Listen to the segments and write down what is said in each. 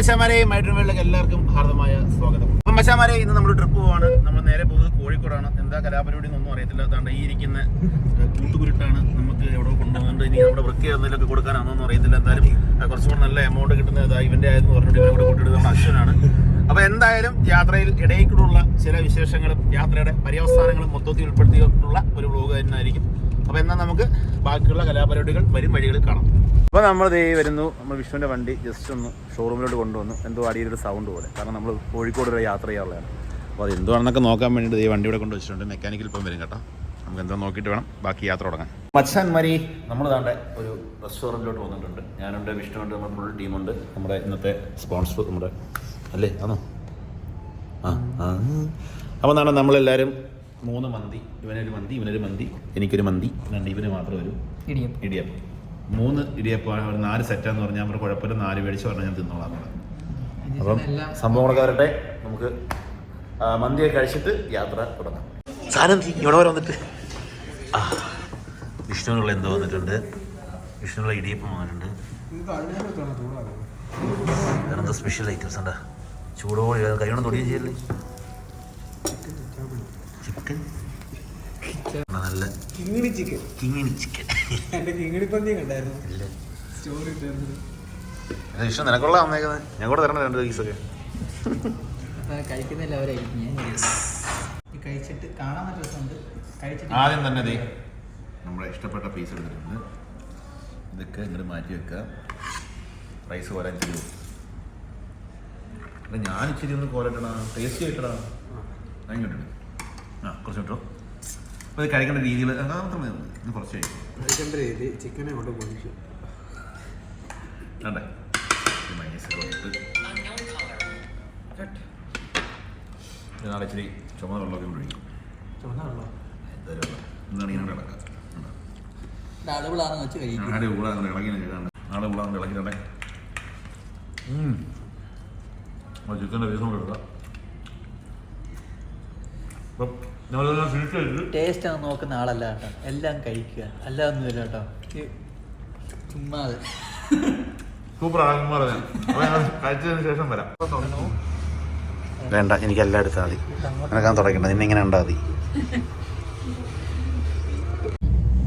മച്ചാമാരെ മൈഡ്രീം വേൾഡിലേക്ക് എല്ലാവർക്കും ഹാർദമായ സ്വാഗതം. അപ്പം മച്ചാമാരെ ഇന്ന് നമ്മൾ ട്രിപ്പ് പോവാണ്. നമ്മൾ നേരെ പോകുന്നത് കോഴിക്കോടാണ്. എന്താ കലാപരിപാടി എന്നൊന്നും അറിയത്തില്ല. അതുകൊണ്ട് ഈ ഇരിക്കുന്ന കൂട്ടുകുരുട്ടാണ് നമുക്ക് എവിടെ കൊണ്ടുപോകുന്നുണ്ട് ഇനി നമ്മുടെ വൃത്തി എന്തെങ്കിലുമൊക്കെ കൊടുക്കാനാണെന്നൊന്നും അറിയത്തില്ല. എന്തായാലും കുറച്ചുകൂടെ നല്ല എമൗണ്ട് കിട്ടുന്ന ഇതാ ഇവന്റെ ആയെന്ന് പറഞ്ഞിട്ട് ഇവനെ കൂടെ കൂട്ടിയിട്ട് നമ്മുടെ അശ്വനാണ്. അപ്പൊ എന്തായാലും യാത്രയിൽ ഇടയിൽ കൂടെയുള്ള ചില വിശേഷങ്ങളും യാത്രയുടെ പര്യവസാനങ്ങളും മൊത്തത്തിൽ ഉൾപ്പെടുത്തിയിട്ടുള്ള ഒരു വ്ലോഗ് തന്നെയായിരിക്കും. അപ്പൊ എന്നാൽ നമുക്ക് ബാക്കിയുള്ള കലാപരിപാടികൾ വരും വഴികളിൽ കാണാം. അപ്പോൾ നമ്മൾ ദേ വരുന്നു. നമ്മൾ വിഷ്ണുവിന്റെ വണ്ടി ജസ്റ്റ് ഒന്ന് ഷോറൂമിലോട്ട് കൊണ്ടുവന്നു. എന്തോ അടിയിലൊരു സൗണ്ട് പോലെ. കാരണം നമ്മൾ കോഴിക്കോട് വരെ യാത്ര ചെയ്യാറുള്ളതാണ്. അപ്പോൾ അത് എന്തുവാണെന്നൊക്കെ നോക്കാൻ വേണ്ടിയിട്ട് ഈ വണ്ടി ഇവിടെ കൊണ്ട് വെച്ചിട്ടുണ്ട്. മെക്കാനിക്കൽ ഇപ്പം വരും കേട്ടോ. നമുക്ക് എന്തോ നോക്കിയിട്ട് വേണം. ബാക്കി യാത്ര തുടങ്ങാൻ. മച്ചാൻമാരി നമ്മൾ താണ്ടെ ഒരു റെസ്റ്റോറന്റിലോട്ട് വന്നിട്ടുണ്ട്. ഞാനുണ്ട് വിഷ്ണുണ്ട് നമ്മുടെ ഫുൾ ടീമുണ്ട് നമ്മുടെ ഇന്നത്തെ സ്പോൺസർ നമ്മുടെ അല്ലേ? ആണോ ആ ആ. അപ്പോൾ എന്താണ് നമ്മളെല്ലാവരും മൂന്ന് മന്തി ഇവനൊരു മന്തി ഇവനൊരു മന്തി എനിക്കൊരു മന്തി. രണ്ട് ഇവന് മാത്രം ഒരു ഇടിയപ്പം. ഇടിയപ്പം. മൂന്ന് ഇടിയപ്പം ഒരു നാല് സെറ്റാന്ന് പറഞ്ഞാൽ നമ്മൾ കുഴപ്പമില്ല നാല് മേടിച്ച് പറഞ്ഞാൽ ഞാൻ തിന്നോളാം പറഞ്ഞു. അപ്പം സംഭവങ്ങളൊക്കെ വരട്ടെ. നമുക്ക് മന്തിയൊക്കെ കഴിച്ചിട്ട് യാത്ര തുടങ്ങാം. സാധനം ഇവിടെ വരെ വന്നിട്ട്. ആ വിഷ്ണുവിനുള്ള എന്തോ വന്നിട്ടുണ്ട്. വിഷ്ണുവിനുള്ള ഇടിയപ്പം വന്നിട്ടുണ്ട്. വേറെന്താ സ്പെഷ്യൽ ഐറ്റംസ് ഉണ്ടാ? ചൂടോടെ കൈകൊണ്ട് തൊടിയും ചെയ്യല്ലേ? ചിക്കൻ. നല്ല കിങ്ങിണി ചിക്കൻ. കിങ്ങിണി ചിക്കൻ. എന്റെ കിങ്ങിണി പന്തി കണ്ടായിരുന്നു. ഇല്ലേ? സ്റ്റോറി ഇട്ടായിരുന്നു ഇഷ്ടം നിനക്കുള്ള വന്നേക്കുന്നത് ഞാൻ കൂടെ തരണം രണ്ട് പീസൊക്കെ. കഴിക്കുന്നില്ല അവരായിരിക്കും. ഞാൻ കഴിച്ചിട്ട് കാണാൻ രസമുണ്ട്. കഴിച്ചിട്ട് ആദ്യം തന്നെ ദേ നമ്മുടെ ഇഷ്ടപ്പെട്ട പീസ് എടുത്തിട്ടുണ്ട്. ഇതൊക്കെ ഇങ്ങോട്ട് മാറ്റി വെക്കുക റൈസ് കോരാൻ ചെയ്യും അല്ല ഞാൻ ഇച്ചിരി ഒന്ന് കോരട്ടണ ടേസ്റ്റി ആയിട്ടടാ. അങ്ങോട്ട് ആ കുറച്ച് കിട്ടോ അപ്പോൾ കഴിക്കേണ്ട രീതിയിൽ മാത്രം മതി. ഇത് കുറച്ച് കഴിക്കും. കഴിക്കേണ്ട രീതി ചിക്കനെ കൊണ്ട് നാളെ ഇച്ചിരി ചുമന്ന വെള്ളമൊക്കെ ഒഴിക്കും. വെള്ളം. ഇങ്ങനെ കിടക്കുക വെച്ച് കഴിക്കും. നാളെ ഇളകി നാളെ ചിക്കന്റെ പീസ് കൂടെ എടുക്കാം അപ്പം ഞങ്ങളെല്ലാം ഫിനിഷ് ചെയ്തിട്ട് ടേസ്റ്റ് ആണ് നോക്കുന്ന ആളല്ല കേട്ടോ. എല്ലാം കഴിക്കുക. അല്ലാതൊന്നുമില്ല കേട്ടോ. ചുമ്മാ ചുമ്മാതെ സൂപ്പർ കഴിച്ചതിന് ശേഷം വരാം. വേണ്ട എനിക്ക് എല്ലാം എടുത്താൽ മതി. നിനക്കാൻ തുടങ്ങണ്ട നിന്നെ ഇങ്ങനെ ഉണ്ടാ മതി.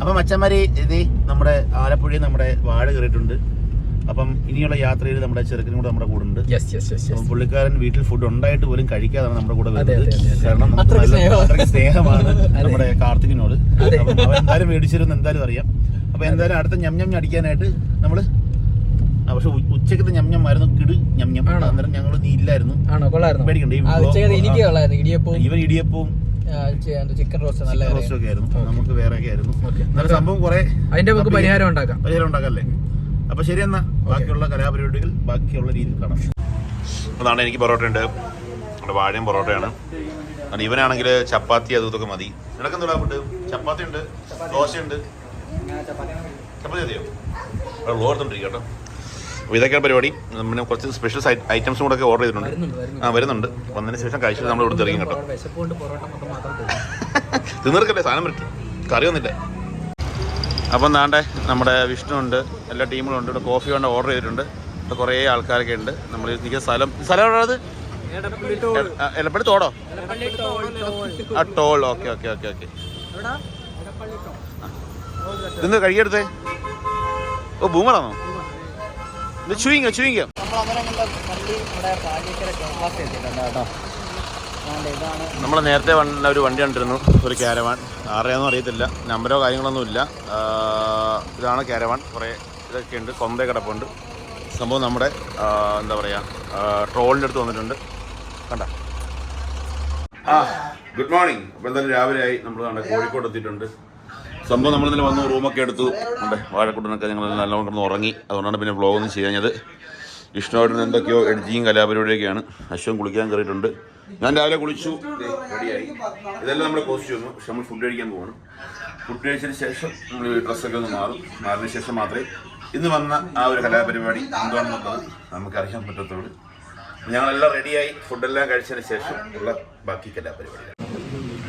അപ്പം അച്ഛന്മാര് ഇത് നമ്മുടെ ആലപ്പുഴയിൽ നമ്മുടെ വാഴ കയറിയിട്ടുണ്ട്. അപ്പം ഇനിയുള്ള യാത്രയിൽ നമ്മുടെ ചെറുക്കനും കൂടെ നമ്മുടെ കൂടെ ഉണ്ട് പുള്ളിക്കാരൻ വീട്ടിൽ ഫുഡ് ഉണ്ടായിട്ട് പോലും കഴിക്കാതാണ് നമ്മുടെ കൂടെ വരുന്നത്. കാരണം നമുക്ക് അത്രയ്ക്ക് സ്നേഹമാണ്. നമ്മുടെ കാർത്തികിനോട്. അപ്പം അവൻ എന്തായാലും മേടിച്ചിരുന്ന് എന്തായാലും അറിയാം. അപ്പൊ എന്തായാലും അടുത്ത ഞം ഞം അടിക്കാനായിട്ട് നമ്മൾ പക്ഷെ ഉച്ചക്കത്തെ ഞം ഞം ആയിരുന്നു കിട് ഞം ഞം? അന്നേരം ഞങ്ങൾ നീ ഇല്ലായിരുന്നു. പേടിക്കണ്ട, ഇടിയപ്പവും ഇവൻ ഇടിയപ്പവും ചിക്കൻ റോസ്റ്റ് നല്ല റോസ്റ്റും ഒക്കെ ആയിരുന്നു. നമുക്ക് വേറെ ഒക്കെ ആയിരുന്നു സംഭവം കുറെ അതിന്റെ നമുക്ക് പരിഹാരം ഉണ്ടാക്കാം. പരിഹാരം ഉണ്ടാക്കല്ലേ അപ്പൊ ശരി എന്നാ. ബാക്കിയുള്ള കലാപരിപാടികൾ ബാക്കിയുള്ള രീതിയിൽ കാണാം. അതാണ് എനിക്ക് പൊറോട്ട ഉണ്ട്. ഇവിടെ വാഴയും പൊറോട്ടയാണ്. അതുകൊണ്ട് ഇവനാണെങ്കിൽ ചപ്പാത്തി അതും ഇതൊക്കെ മതി. നിനക്ക് നിനക്കെന്താ ഫുഡ് ചപ്പാത്തി ഉണ്ട് ദോശയുണ്ട് ചപ്പാത്തി മതിയോ? എടുത്തോണ്ടിരിക്കും കേട്ടോ. അപ്പോൾ ഇതൊക്കെയാണ് പരിപാടി. പിന്നെ കുറച്ച് സ്പെഷ്യൽ ഐറ്റംസും കൂടെ ഒക്കെ ഓർഡർ ചെയ്തിട്ടുണ്ട്. ആ വരുന്നുണ്ട്. വന്നതിന് ശേഷം കഴിച്ചിട്ട് നമ്മൾ ഇവിടെ ഇറങ്ങി കേട്ടോ. തിന്നിറക്കല്ലേ സാധനം പറ്റും കറിയൊന്നുമില്ല അപ്പം നാണ്ടെ നമ്മുടെ വിഷ്ണു ഉണ്ട് എല്ലാ ടീമുകളും ഉണ്ട് ഇവിടെ കോഫി കൊണ്ട് ഓർഡർ ചെയ്തിട്ടുണ്ട്. ഇവിടെ കുറേ ആൾക്കാരൊക്കെ ഉണ്ട്. നമ്മൾ നിൽക്കുന്ന സ്ഥലം സ്ഥലം എവിടെയാണത് എലപ്പള്ളി തോടോ? ആ toll okay okay okay okay. ഇതെന്ത് കഴിയെടുത്തേ ഓ ബൂമറാണോ ഇത് ചുയിങ്ങ ചുയിങ്ങ? നമ്മൾ അന്നേരം കണ്ട ഇവിടെ പാലിക്കര ക്യാമ്പസ് എത്തിയിട്ടുണ്ട് കേട്ടോ. അതുകൊണ്ട് ഇതാണ് നമ്മൾ നേരത്തെ ഒരു വണ്ടി കണ്ടിരുന്നു ഒരു കാരവാൻ ആരെയാണെന്നും അറിയത്തില്ല നമ്പരോ കാര്യങ്ങളൊന്നും ഇല്ല. ഇതാണ് കാരവാൻ കുറേ ഇതൊക്കെ ഉണ്ട് കൊമ്പേ കിടപ്പുണ്ട്. സംഭവം നമ്മുടെ എന്താ പറയുക ട്രോളിന്റെ അടുത്ത് വന്നിട്ടുണ്ട്. കണ്ട? ആ ഗുഡ് മോർണിംഗ് അപ്പോൾ എന്തായാലും രാവിലെ ആയി നമ്മൾ കണ്ട കോഴിക്കോട് എത്തിയിട്ടുണ്ട്. സംഭവം നമ്മൾ ഇന്നലെ വന്നു റൂമൊക്കെ എടുത്തു. ഉണ്ട് വാഴക്കൂട്ടനൊക്കെ ഞങ്ങൾ നല്ലോണം കിടന്ന് ഉറങ്ങി. അതുകൊണ്ടാണ് പിന്നെ വ്ളോഗൊന്നും ചെയ്യാഞ്ഞത്. വിഷ്ണുവായിട്ട് എന്തൊക്കെയോ എഡിറ്റിങ് കലാപരിപാടിയൊക്കെയാണ്. അശ്വം കുളിക്കാൻ കയറിയിട്ടുണ്ട്. ഞാൻ രാവിലെ കുളിച്ചു. റെഡിയായി. ഇതെല്ലാം നമ്മുടെ കോസ്റ്റ്യൂം പക്ഷെ നമ്മൾ ഫുഡ് കഴിക്കാൻ പോകണം ഫുഡ് കഴിച്ചതിന് ശേഷം ഡ്രസ്സൊക്കെ ഒന്ന് മാറും. മാറിന് ശേഷം മാത്രമേ ഇന്ന് വന്ന ആ ഒരു കലാപരിപാടി എന്താണെന്നുള്ളത് നമുക്ക് അറിയാൻ പറ്റത്തുള്ളൂ. ഞങ്ങളെല്ലാം റെഡിയായി. ഫുഡെല്ലാം കഴിച്ചതിന് ശേഷം ഉള്ള ബാക്കി കലാപരിപാടി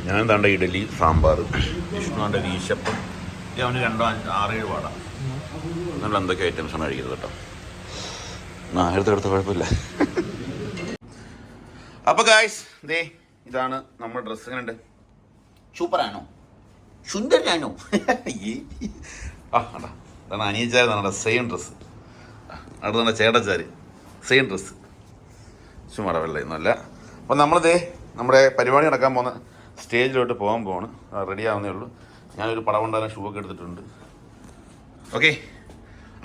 ഞാൻ തണ്ട ഇഡലി സാമ്പാർ വിഷ്ണുവിന്റെ വീശപ്പം ഇത് അവന് രണ്ടോ ആറേഴ് പാടാം അങ്ങനെ എന്തൊക്കെ ഐറ്റംസാണ് കഴിക്കുന്നത് കേട്ടോ. ആ എടുത്ത് കുഴപ്പമില്ല. അപ്പൊ ഗായ്സ് ദേ ഇതാണ് നമ്മുടെ ഡ്രസ്സ് എങ്ങനെയുണ്ട് സൂപ്പറാണോ? സുന്ദരനാണോ? ആ അടാ അതാണ് അനിയച്ചാരി നമ്മുടെ സെയിം ഡ്രസ്സ് അടുത്ത നമ്മുടെ ചേട്ടച്ചാര്. Same dress ചുമ്മാട വെള്ളയൊന്നുമല്ല. അപ്പൊ നമ്മളിതേ നമ്മുടെ പരിപാടി നടക്കാൻ പോകുന്ന സ്റ്റേജിലോട്ട് പോകാൻ പോവാണ്. റെഡി ആവുന്നേ ഉള്ളൂ. ഞാനൊരു പടം ഉണ്ടാകാൻ ഷൂ ഒക്കെ എടുത്തിട്ടുണ്ട്. ഓക്കെ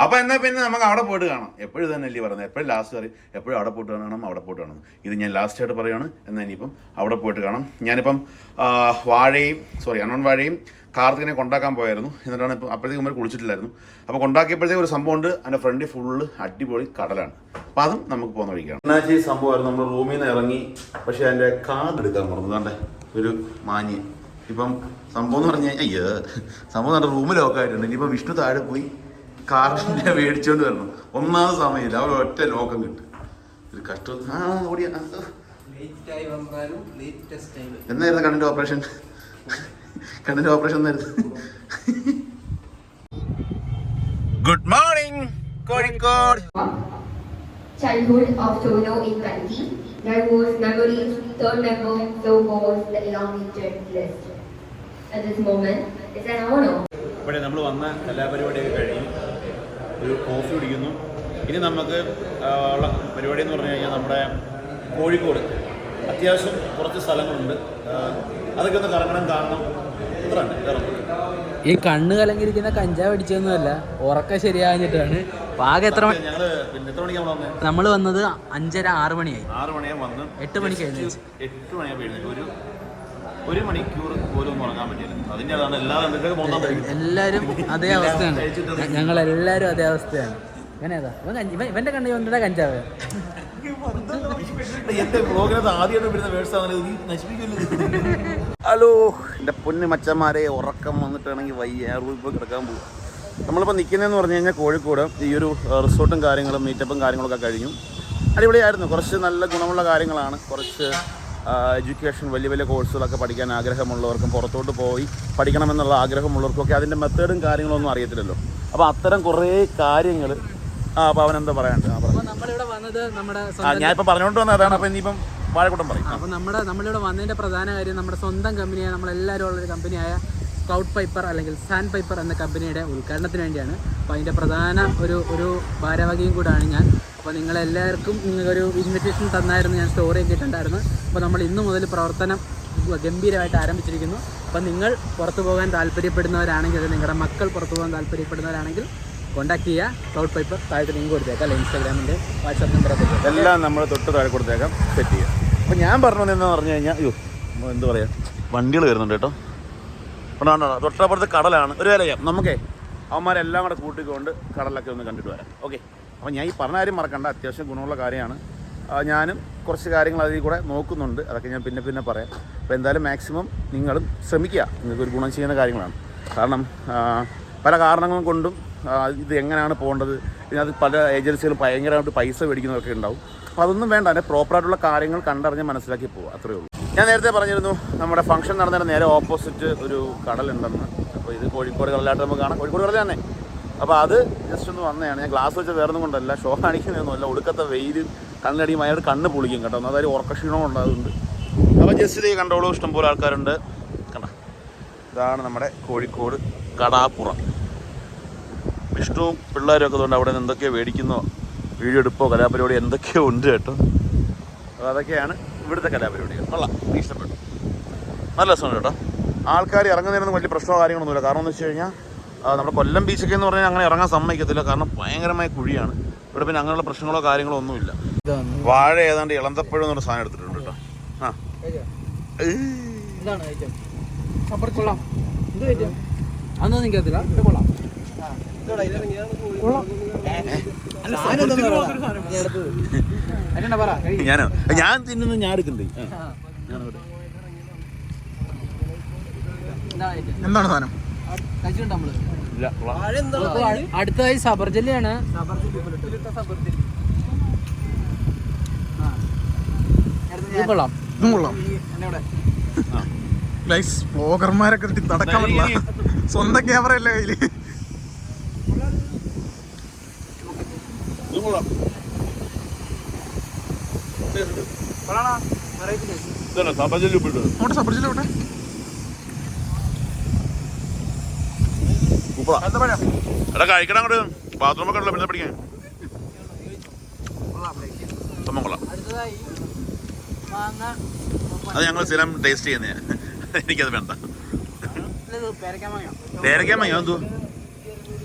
അപ്പൊ എന്നാ പിന്നെ നമുക്ക് അവിടെ പോയിട്ട് കാണാം. എപ്പോഴും തന്നെ അല്ലേ പറയുന്നത്? എപ്പോഴും ലാസ്റ്റ് പറയും എപ്പോഴും അവിടെ പോയിട്ട് കാണണം അവിടെ പോയിട്ട് കാണണം. ഇത് ഞാൻ ലാസ്റ്റ് ആയിട്ട് പറയുകയാണ് എന്നാൽ ഇനിയിപ്പം അവിടെ പോയിട്ട് കാണാം. ഞാനിപ്പം വാഴയും സോറി അണ്ണൻ വാഴയും കാർത്തികനെ കൊണ്ടാക്കാൻ പോയായിരുന്നു. എന്നിട്ടാണ് ഇപ്പം അപ്പോഴത്തേക്ക് മുമ്പ് കുളിച്ചിട്ടില്ലായിരുന്നു. അപ്പോൾ കൊണ്ടാക്കിയപ്പോഴത്തേക്ക് ഒരു സംഭവം ഉണ്ട് അതിന്റെ ഫ്രണ്ട് ഫുള്ള് അടിപൊളി കടലാണ്. അപ്പം അതും നമുക്ക് പോകുന്ന വഴിക്കാണ്. എന്നാച്ച് സംഭവമായിരുന്നു. നമ്മൾ റൂമിൽ നിന്ന് ഇറങ്ങി പക്ഷേ അതിന്റെ കാർഡ് എടുക്കാൻ മറന്നു. കണ്ടേ ഒരു മാഞ്ഞ് ഇപ്പം സംഭവം എന്ന് പറഞ്ഞാൽ അയ്യോ സംഭവം നമ്മുടെ റൂമിൽ ആയിട്ടുണ്ട് ഇനിയിപ്പോൾ വിഷ്ണു താഴെ പോയി കാർഡിന്റെ മേടിച്ചോണ്ട് വരണം. ഒന്നാമത് സമയമില്ല. അവർ ഒറ്റ ലോകം കിട്ടും. ഒരു കഷ്ടം. ആ ഓടിയ ലേറ്റായി വന്നാലും ലേറ്റസ്റ്റ് ടൈം എന്നായിരുന്നു കണ്ണിന്റെ ഓപ്പറേഷൻ? കണ്ണിന്റെ ഓപ്പറേഷൻ എന്നായിരുന്നു? Good morning Kozhikode. Childhood of Tono in Kanti. There was memories, third member, so was the elongated list. At this moment, it's an honor. ഇവിടെ നമ്മൾ വന്ന കലാപരിപാടിയൊക്കെ കഴിഞ്ഞു ഒരു കോഫി കുടിക്കുന്നു. ഇനി നമുക്ക് ഉള്ള പരിപാടി എന്ന് പറഞ്ഞു കഴിഞ്ഞാൽ നമ്മുടെ കോഴിക്കോട്. അത്യാവശ്യം കുറച്ച് സ്ഥലങ്ങളുണ്ട്. അതൊക്കെ ഒന്ന് കറങ്ങണം കാണണം. ഇത്ര ഈ കണ്ണ് കലങ്ങിരിക്കുന്ന കഞ്ചാവ് അടിച്ചതൊന്നുമല്ല. ഉറക്കം ശരിയാഞ്ഞിട്ടാണ് ആകെ എത്ര മണി ഞങ്ങൾ പിന്നെ എത്ര മണിക്കാണ് വന്നത് നമ്മൾ വന്നത് അഞ്ചര ആറ് മണിയായി. ആറ് മണിയാണ് വന്ന്. എട്ട് മണിക്ക്. എട്ട് മണിയാണ് എഴുന്നേറ്റ്. ഒരു ഒരു മണിക്കൂർ പോലും ഉറങ്ങാൻ പറ്റില്ല അതിന്റെ അതാണ് എല്ലാവരും എല്ലാരും അതേ അവസ്ഥയാണ്. ഞങ്ങൾ എല്ലാരും അതേ അവസ്ഥയാണ്. ഇവൻ ഇവന്റെ കണ്ണി ഇവന്റെ കഞ്ചാവ്. എന്റെ ബ്ലോഗിനകത്ത് ആദ്യമായിട്ട് വരുന്ന വേഴ്സ് ആണല്ലോ നീ നശിപ്പിക്കില്ല ഹലോ എന്റെ പൊന്ന് മച്ചന്മാരെ ഉറക്കം വന്നിട്ടാണെങ്കിൽ വയ്യ. റൂമിൽ പോയി കിടക്കാൻ പോകും നമ്മളിപ്പോൾ നിൽക്കുന്നതെന്ന് പറഞ്ഞു കഴിഞ്ഞാൽ കോഴിക്കോട്. ഈ ഒരു റിസോർട്ടും കാര്യങ്ങളും മീറ്റപ്പും കാര്യങ്ങളൊക്കെ കഴിഞ്ഞു. അടിപൊളിയായിരുന്നു. കുറച്ച് നല്ല ഗുണമുള്ള കാര്യങ്ങളാണ്. കുറച്ച് എഡ്യൂക്കേഷൻ വലിയ വലിയ കോഴ്സുകളൊക്കെ പഠിക്കാൻ ആഗ്രഹമുള്ളവർക്കും പുറത്തോട്ട് പോയി പഠിക്കണമെന്നുള്ള ആഗ്രഹമുള്ളവർക്കൊക്കെ അതിന്റെ മെത്തേഡും കാര്യങ്ങളൊന്നും അറിയത്തില്ലല്ലോ. അപ്പോൾ അത്തരം കുറേ കാര്യങ്ങൾ ആ അപ്പോൾ അവൻ എന്താ പറയാനുണ്ട്? ആ ഞാനിപ്പോൾ പറഞ്ഞുകൊണ്ട് വന്നത് അതാണ് അപ്പോൾ ഇനിയിപ്പം വാഴക്കൂട്ടം പറയും. അപ്പോൾ നമ്മുടെ നമ്മളിവിടെ വന്നതിന്റെ പ്രധാന കാര്യം നമ്മുടെ സ്വന്തം കമ്പനിയായ നമ്മളെല്ലാവരും ഉള്ളൊരു കമ്പനിയായ സ്കൗട്ട് പൈപ്പർ അല്ലെങ്കിൽ സാൻഡ് പൈപ്പർ എന്ന കമ്പനിയുടെ ഉദ്ഘാടനത്തിന് വേണ്ടിയാണ്. അപ്പോൾ അതിന്റെ പ്രധാന ഒരു ഒരു ഭാരവാഹിയും കൂടാണ് ഞാൻ. അപ്പോൾ നിങ്ങളെല്ലാവർക്കും നിങ്ങൾക്കൊരു ഇൻവിറ്റേഷൻ തന്നായിരുന്നു ഞാൻ സ്റ്റോറി കേട്ടിട്ടുണ്ടായിരുന്നു അപ്പോൾ നമ്മൾ ഇന്നു മുതൽ പ്രവർത്തനം ഗംഭീരമായിട്ട് ആരംഭിച്ചിരിക്കുന്നു. അപ്പോൾ നിങ്ങൾ പുറത്തു പോകാൻ താല്പര്യപ്പെടുന്നവരാണെങ്കിൽ നിങ്ങളുടെ മക്കൾ പുറത്തു പോകാൻ താല്പര്യപ്പെടുന്നവരാണെങ്കിൽ കോൺടാക്ട് ചെയ്യുക. ക്ലൗഡ് പേപ്പർ താഴത്തെ ലിങ്ക് കൊടുത്തേക്കാം അല്ലെങ്കിൽ ഇൻസ്റ്റാഗ്രാമിന്റെ വാട്സാപ്പ് നമ്പർ എല്ലാം നമ്മൾ തൊട്ട് താഴെ കൊടുത്തേക്കാം സെറ്റ് ചെയ്യാം. അപ്പോൾ ഞാൻ പറഞ്ഞത് എന്ന് പറഞ്ഞു കഴിഞ്ഞാൽ അയ്യോ എന്ത് പറയുക വണ്ടികൾ വരുന്നുണ്ട് കേട്ടോ. ഉണ്ടോ. തൊട്ടപ്പുറത്ത് കടലാണ് ഒരു വില ചെയ്യാം നമുക്കേ അവന്മാരെല്ലാം കൂടെ കൂട്ടിക്കൊണ്ട് കടലൊക്കെ ഒന്ന് കണ്ടിട്ട് വരാം. ഓക്കെ. അപ്പോൾ ഞാൻ ഈ പറഞ്ഞ കാര്യം മറക്കണ്ട. അത്യാവശ്യം ഗുണമുള്ള കാര്യമാണ്. ഞാനും കുറച്ച് കാര്യങ്ങൾ അതിൽ കൂടെ നോക്കുന്നുണ്ട്. അതൊക്കെ ഞാൻ പിന്നെ പിന്നെ പറയാം. അപ്പോൾ എന്തായാലും മാക്സിമം നിങ്ങളും ശ്രമിക്കുക. നിങ്ങൾക്ക് ഒരു ഗുണം ചെയ്യുന്ന കാര്യങ്ങളാണ്. കാരണം പല കാരണങ്ങൾ കൊണ്ടും ഇത് എങ്ങനെയാണ് പോകേണ്ടത്? അത് പല ഏജൻസികളും ഭയങ്കരമായിട്ട് പൈസ മേടിക്കുന്നതൊക്കെ ഉണ്ടാവും. അപ്പോൾ അതൊന്നും വേണ്ട. അതിന്റെ പ്രോപ്പറായിട്ടുള്ള കാര്യങ്ങൾ കണ്ടറിഞ്ഞ് മനസ്സിലാക്കി പോകുക അത്രയേ ഉള്ളൂ. ഞാൻ നേരത്തെ പറഞ്ഞിരുന്നു നമ്മുടെ ഫംഗ്ഷൻ നടന്നതിന് നേരെ ഓപ്പോസിറ്റ് ഒരു കടലുണ്ടെന്ന്. അപ്പോൾ ഇത് കോഴിക്കോട് കടലായിട്ട് നമുക്ക് കാണാം. കോഴിക്കോട് കടൽ തന്നെ അപ്പോൾ അത് ജസ്റ്റ് ഒന്ന് വന്നതാണ്. ഞാൻ ഗ്ലാസ് വെച്ച് വേറൊന്നും കൊണ്ടല്ല. ഷോ കാണിക്കുന്നതൊന്നുമല്ല ഒടുക്കത്തെ വെയിൽ കണ്ണടി മഴയുടെ കണ്ണ് പൊളിക്കും കേട്ടോ. അതായത് ഉറക്കക്ഷീണവും ഉണ്ടാകുന്നുണ്ട് അപ്പോൾ ജസ്റ്റ് ഇത് കണ്ടോളൂ. ഇഷ്ടംപോലെ ആൾക്കാരുണ്ട്. കണ്ട? ഇതാണ് നമ്മുടെ കോഴിക്കോട് കടാപ്പുറം. വിഷ്ണുവും പിള്ളേരും ഒക്കെ അതുകൊണ്ട് അവിടെ നിന്ന് എന്തൊക്കെയോ മേടിക്കുന്നോ. വീഡിയോ എടുപ്പോ കലാപരിപാടി എന്തൊക്കെയോ ഉണ്ട് കേട്ടോ. അപ്പോൾ അതൊക്കെയാണ് ഇവിടുത്തെ കലാപരിപാടി കൊള്ളാം. ഇഷ്ടപ്പെട്ടു. നല്ല രസമുണ്ട് കേട്ടോ. ആൾക്കാർ ഇറങ്ങുന്നതിനൊന്നും വലിയ പ്രശ്നമോ കാര്യങ്ങളൊന്നുമില്ല. കാരണം എന്ന് വെച്ച് കഴിഞ്ഞാൽ നമ്മുടെ കൊല്ലം ബീച്ചൊക്കെ എന്ന് പറഞ്ഞാൽ അങ്ങനെ ഇറങ്ങാൻ സമ്മതിക്കത്തില്ല. കാരണം ഭയങ്കരമായ കുഴിയാണ്. ഇവിടെ പിന്നെ അങ്ങനെയുള്ള പ്രശ്നങ്ങളോ കാര്യങ്ങളോ ഒന്നുമില്ല. വാഴ ഏതാണ്ട് ഇളന്തപ്പഴം എന്നൊരു സാധനം എടുത്തിട്ടുണ്ട് കേട്ടോ. ആ. ഞാനോ? ഞാൻ തിന്നുന്നത് ഞാൻ എടുക്കണ്ടേ? ഐറ്റം. എന്താണ് സാധനം? അടുത്തതായി സബർ ജില്ലയാണ്. ഇത് കൊള്ളാം. കൊള്ളാം. ഗൈസ് നടക്കാൻ പറ്റില്ല. സ്വന്തം ക്യാമറ അല്ലേ കയ്യിൽ? സബർജല്ലി കൊള്ളാം. സൂപ്പറാ എടാ കഴിക്കണം അങ്ങോട്ട്. ബാത്റൂമൊക്കെ ഉണ്ടല്ലോ പിന്നെ സംഭവം കൊള്ളാം. മാങ്ങ അത് ഞങ്ങൾ സ്ഥിരം ടേസ്റ്റ് ചെയ്യുന്ന എനിക്കത് വേണ്ട. പേരക്കാൻ മാങ്ങ എന്തോ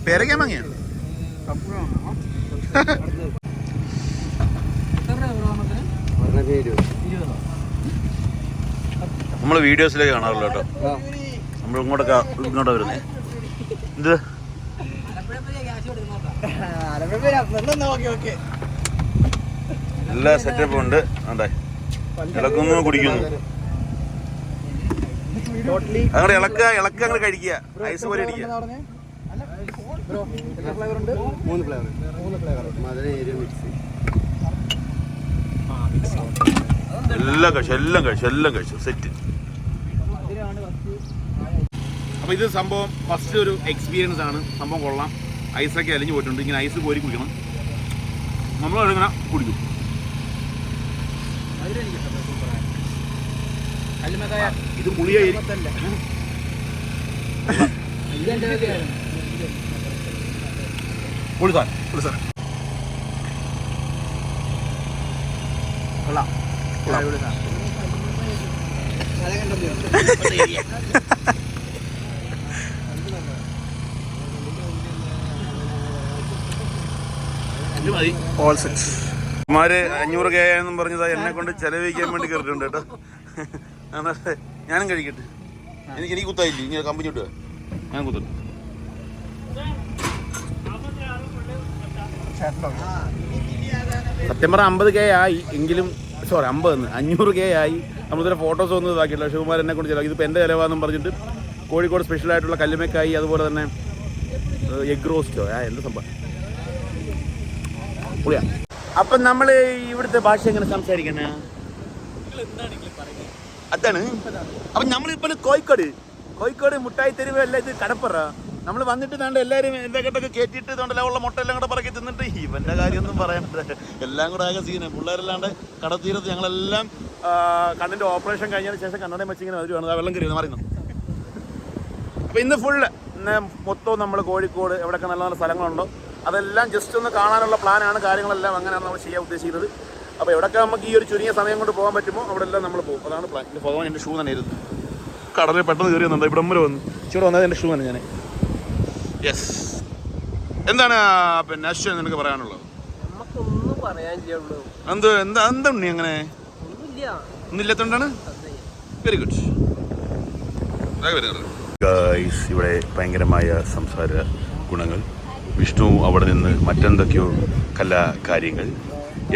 പേരക്കാൻ ഇരുപതോ നമ്മൾ വീഡിയോസിലേക്ക് കാണാറുള്ളൂ കേട്ടോ. നമ്മൾ ഇങ്ങോട്ടൊക്കെ ഇങ്ങോട്ടാ വരുന്നേ. ഇത്? എല്ലാ സെറ്റപ്പും ഉണ്ട്. അതെ ഇളക്കുന്നു കുടിക്കുന്നു. അങ്ങനെ ഇളക്ക ഇളക്ക അങ്ങനെ കഴിക്കുക. ഐസ് പോലെ അടിക്കുക മൂന്ന് ഫ്ലേവർ മൂന്ന് ഫ്ലേവർ മിക്സ് എല്ലാം കഴിച്ചു എല്ലാം കഴിച്ചു എല്ലാം കഴിച്ചു. സെറ്റ് അപ്പൊ ഇത് സംഭവം ഫസ്റ്റ് ഒരു എക്സ്പീരിയൻസ് ആണ്. സംഭവം കൊള്ളാം. ഐസൊക്കെ അലിഞ്ഞു പോയിട്ടുണ്ട്. ഇങ്ങനെ ഐസ് കോരി കുടിക്കണം. നമ്മൾ ഇങ്ങനെ കുടിക്കും ഇത് പുളിയായി. സാർ ഇത് മതി ഓൾ സെറ്റ് മാര് അഞ്ഞൂറ് കെ എന്നും പറഞ്ഞത് എന്നെ കൊണ്ട് ചെലവഴിക്കാൻ വേണ്ടി കയറിയിട്ടുണ്ട് കേട്ടോ. ഞാനും കഴിക്കട്ടെ. എനിക്ക് എനിക്ക് കുത്തായില്ല ഇനി കമ്പനി വിട്ടുക ഞാൻ സത്യം പറഞ്ഞാൽ അമ്പത് കെ ആയി എങ്കിലും സോറി അമ്പത് അഞ്ഞൂറ് കെ ആയി. നമ്മളിതിന്റെ ഫോട്ടോസ് ഒന്നും ഇതാക്കിയില്ല ശിവകുമാർ എന്നെ കൊണ്ട് ചിലവാക്കി ഇതിപ്പോൾ എന്റെ ചിലവാന്നും പറഞ്ഞിട്ട് കോഴിക്കോട് സ്പെഷ്യലായിട്ടുള്ള കല്ലുമേക്കായി അതുപോലെ തന്നെ എഗ് റോസ്റ്റോ ആ എന്ത് സംഭവം? പുളിയാ അപ്പം നമ്മൾ ഇവിടുത്തെ ഭാഷ എങ്ങനെ സംസാരിക്കണേ അതാണ്. അപ്പം നമ്മളിപ്പോൾ കോഴിക്കോട്. കോഴിക്കോട് മുട്ടായി തെരുവ് അല്ല ഇത് കടപ്പുറ. നമ്മൾ വന്നിട്ട് താണ്ട് എല്ലാവരും എന്തൊക്കെ കയറ്റിയിട്ട് ഇതുകൊണ്ടല്ല ഉള്ള മുട്ട എല്ലാം കൂടെ പറക്കി തിന്നിട്ട് ഇവന്റെ കാര്യമൊന്നും പറയണ്ട. എല്ലാം കൂടെ ആകെ സീനാണ് പിള്ളേരല്ലാണ്ട് കടത്തീരത്ത് ഞങ്ങളെല്ലാം കണ്ണിന്റെ ഓപ്പറേഷൻ കഴിഞ്ഞതിന് ശേഷം കണ്ണടയും വെച്ച് ഇങ്ങനെ വരുവാണ്. ആ വെള്ളം കയറി പറയുന്നു അപ്പോൾ ഇന്ന് ഫുള്ള് ഇന്ന് മൊത്തം നമ്മൾ കോഴിക്കോട് എവിടെയൊക്കെ നല്ല നല്ല സ്ഥലങ്ങളുണ്ടോ? അതെല്ലാം ജസ്റ്റ് ഒന്ന് കാണാനുള്ള പ്ലാനാണ് കാര്യങ്ങളെല്ലാം അങ്ങനെയാണ് നമ്മൾ ചെയ്യാൻ ഉദ്ദേശിക്കുന്നത്. അപ്പോൾ എവിടെയൊക്കെ നമുക്ക് ഈ ഒരു ചുരുങ്ങിയ സമയം കൊണ്ട് പോകാൻ പറ്റുമോ അവിടെ എല്ലാം നമ്മൾ പോകും. അതാണ് പ്ലാൻ എന്റെ ഭഗവാൻ എന്റെ ഷൂ തന്നെ ഇരുന്നു. കടലിൽ പെട്ടെന്ന് കയറി വന്നുണ്ട് ഇവിടെ വരെ വന്നു. ഇവിടെ വന്നത് എന്റെ ഷൂ തന്നെ ഞാൻ യെസ് എന്താണ് പിന്നെ അശ്വൻ നിനക്ക് പറയാനുള്ളത്? എന്ത് എന്താ എന്താ ഉണ്ണി അങ്ങനെ? ഒന്നുമില്ല. ഒന്നില്ലാത്തോണ്ടാണ് വെരി ഗുഡ് ഇവിടെ ഭയങ്കരമായ സംസാര ഗുണങ്ങൾ. വിഷ്ണു അവിടെ നിന്ന് മറ്റെന്തൊക്കെയോ കലാകാര്യങ്ങൾ.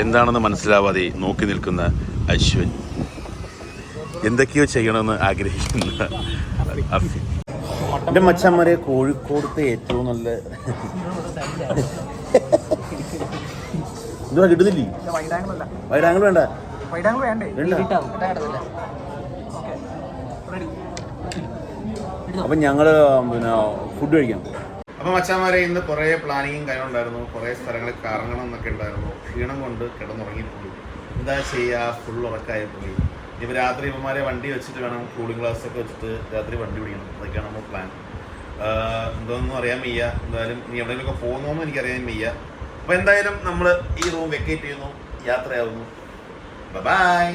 എന്താണെന്ന് മനസ്സിലാവാതെ നോക്കി നിൽക്കുന്ന അശ്വിൻ. എന്തൊക്കെയോ ചെയ്യണമെന്ന് ആഗ്രഹിക്കുന്ന എന്റെ മച്ചന്മാരെ കോഴിക്കോടത്തെ ഏറ്റവും നല്ല എന്തുവാ കിട്ടുന്നില്ലേ? വൈഡാങ്ങൾ വേണ്ട. അപ്പം ഞങ്ങൾ പിന്നെ ഫുഡ് കഴിക്കാം. അപ്പം മച്ചാമാരെ ഇന്ന് കുറേ പ്ലാനിങ്ങും കാര്യങ്ങളുണ്ടായിരുന്നു കുറേ സ്ഥലങ്ങളിൽ കറങ്ങണം എന്നൊക്കെ ഉണ്ടായിരുന്നു. ക്ഷീണം കൊണ്ട് കിടന്നുറങ്ങിപ്പോയി. എന്താ ചെയ്യുക ഫുൾ ഉറക്കമായി പോയി ഇപ്പം രാത്രി ഇവന്മാരെ വണ്ടി വെച്ചിട്ട് വേണം കൂളിംഗ് ഗ്ലാസ് ഒക്കെ വെച്ചിട്ട് രാത്രി വണ്ടി പിടിക്കണം. അതൊക്കെയാണ് നമ്മൾ പ്ലാൻ എന്തോന്നും അറിയാൻ വയ്യ. എന്തായാലും ഇനി എവിടെയെങ്കിലുമൊക്കെ പോകുന്നോന്നും എനിക്കറിയാൻ വയ്യ. അപ്പോൾ എന്തായാലും നമ്മൾ ഈ റൂം വെക്കേറ്റ് ചെയ്യുന്നു. യാത്രയാവുന്നു. ബൈ